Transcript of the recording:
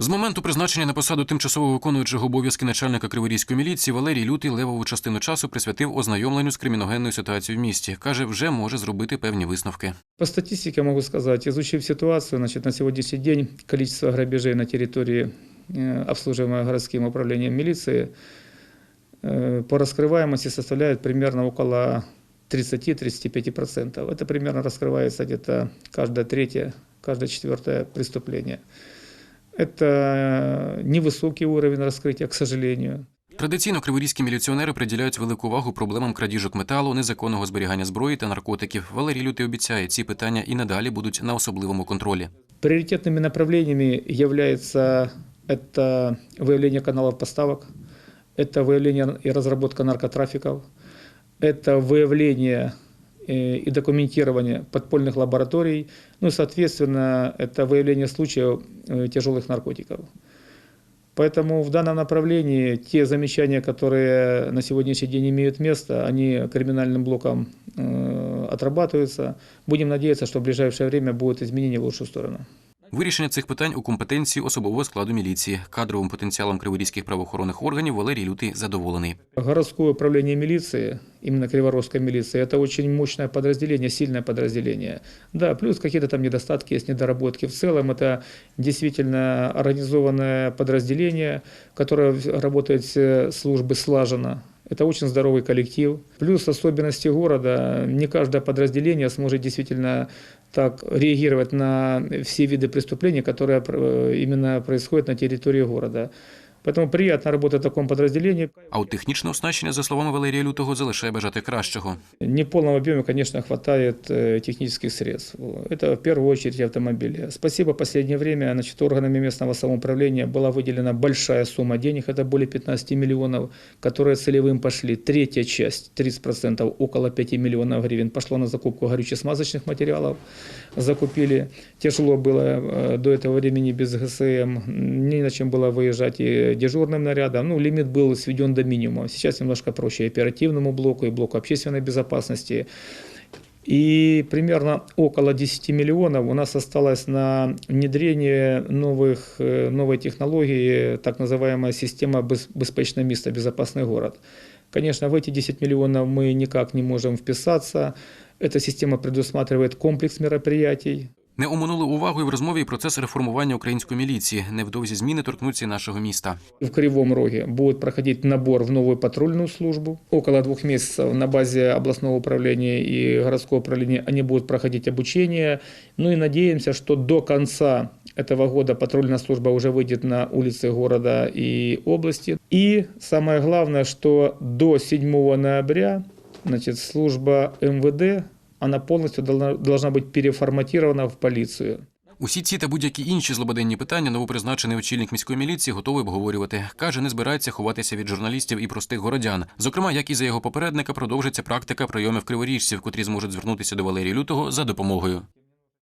З моменту призначення на посаду тимчасово виконуючого обов'язки начальника Криворізької міліції Валерій Лютий левову частину часу присвятив ознайомленню з криміногенною ситуацією в місті. каже, вже може зробити певні висновки. По статистике могу сказать, изучив ситуацию, значит, на сегодняшний день количество грабежей на территории, э, обслуживаемой городским управлением милиции, э, по раскрываемости составляет примерно около 30-35%. Это примерно раскрывается где-то каждое третье, каждое четвертое преступление. Это невысокий уровень раскрытия, к сожалению. Традиційно криворізькі міліціонери приділяють велику увагу проблемам крадіжок металу, незаконного зберігання зброї та наркотиків. Валерій Лютий обіцяє, ці питання і надалі будуть на особливому контролі. Приоритетными направлениями является это выявление каналов поставок, это выявление и разработка наркотрафиков, это выявление э, и документирование подпольных лабораторий, ну и, соответственно, это выявление случаев э, тяжелых наркотиков. Поэтому в данном направлении те замечания, которые на сегодняшний день имеют место, они криминальным блоком э, отрабатываются. Будем надеяться, что в ближайшее время будет изменение в лучшую сторону. Вирішення цих питань у компетенції особового складу міліції. Кадровим потенціалом криворізьких правоохоронних органів Валерій Лютий задоволений. Городское управление милиции, именно Криворожской милиции, это очень мощное подразделение, сильное подразделение. Да, плюс какие-то там недостатки есть, недоработки. В целом это действительно организованное подразделение, которое работает все службы слаженно. Это очень здоровый коллектив. Плюс особенности города. Не каждое подразделение сможет действительно так реагировать на все виды преступлений, которые э, именно происходят на территории города. Поэтому приятно работать в таком подразделении. А от технічне оснащення, за словами Валерія Лютого, залишає бажати кращого. Не в полном объеме, конечно, хватает э, технических средств. Это в первую очередь автомобили. Спасибо, в последнее время значит, органами местного самоуправления была выделена большая сумма денег, это более 15 миллионов, которые целевым пошли. Третья часть, 30%, около 5 миллионов гривен, пошло на закупку горюче-смазочных материалов. Закупили. Тяжело было э, до этого времени без ГСМ, не на чем было выезжать и дежурным нарядом. Ну, лимит был сведен до минимума. Сейчас немножко проще и оперативному блоку, и блоку общественной безопасности. И примерно около 10 миллионов у нас осталось на внедрение новых, э, новой технологии, так называемая система «Без- «Беспечное место, безопасный город». Конечно, в эти 10 миллионов мы никак не можем вписаться. Эта система предусматривает комплекс мероприятий. Не оминули увагу і в розмові і процес реформування української міліції. Невдовзі зміни торкнуться і нашого міста. В Кривом Роге будет проходить набор в новую патрульную службу. Около двух месяцев на базе областного управления и городского управления они будут проходить обучение. Ну и надеемся, что до конца этого года патрульная служба уже выйдет на улицы города и области. И самое главное, что до 7 ноября значит, служба МВД она повністю должна, бути переформатирована в поліцію. Усі ці та будь-які інші злободенні питання новопризначений очільник міської міліції готовий обговорювати. Каже, не збирається ховатися від журналістів і простих городян. Зокрема, як і за його попередника, продовжиться практика прийомів криворіжців, котрі зможуть звернутися до Валерії Лютого за допомогою.